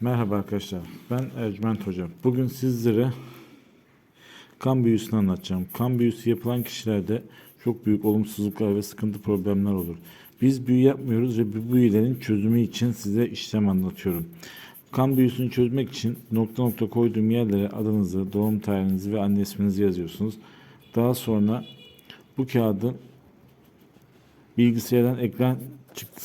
Merhaba arkadaşlar. Ben Ercüment Hocam. Bugün sizlere kan büyüsünü anlatacağım. Kan büyüsü yapılan kişilerde çok büyük olumsuzluklar ve sıkıntı problemler olur. Biz büyü yapmıyoruz ve bu büyülerin çözümü için size işlem anlatıyorum. Kan büyüsünü çözmek için nokta nokta koyduğum yerlere adınızı, doğum tarihinizi ve anne isminizi yazıyorsunuz. Daha sonra bu kağıdı bilgisayardan ekran çıktısı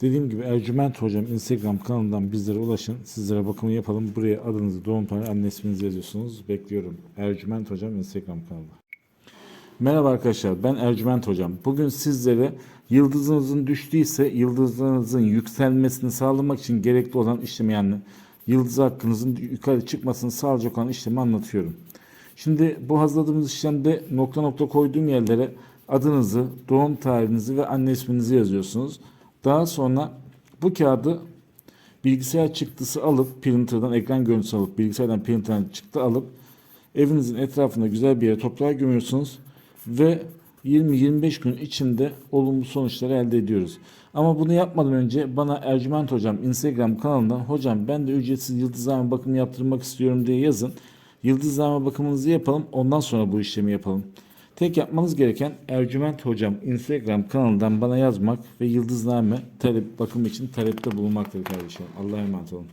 Dediğim gibi Ercüment Hocam Instagram kanalından bizlere ulaşın. Sizlere bakımı yapalım. Buraya adınızı, doğum tarihi, anne isminizi yazıyorsunuz. Bekliyorum. Ercüment Hocam Instagram kanalı. Merhaba arkadaşlar ben Ercüment Hocam. Bugün sizlere yıldızınızın düştüyse yıldızınızın yükselmesini sağlamak için gerekli olan işlemi yani yıldız hakkınızın yukarı çıkmasını sağlayacak olan işlemi anlatıyorum. Şimdi bu hazırladığımız işlemde nokta nokta koyduğum yerlere adınızı, doğum tarihinizi ve anne isminizi yazıyorsunuz. Daha sonra bu kağıdı bilgisayar çıktısı alıp printer'dan ekran görüntüsü alıp bilgisayardan printer'dan çıktı alıp evinizin etrafında güzel bir yere toprağa gömüyorsunuz ve 20-25 gün içinde olumlu sonuçları elde ediyoruz. Ama bunu yapmadan önce bana Ercüment Hocam Instagram kanalından hocam ben de ücretsiz yıldızlama bakımı yaptırmak istiyorum diye yazın. Yıldızlama bakımınızı yapalım ondan sonra bu işlemi yapalım. Tek yapmanız gereken Ercüment Hocam Instagram kanalından bana yazmak ve yıldızlame talep bakım için talepte bulunmaktır kardeşim. Allah'a emanet olun.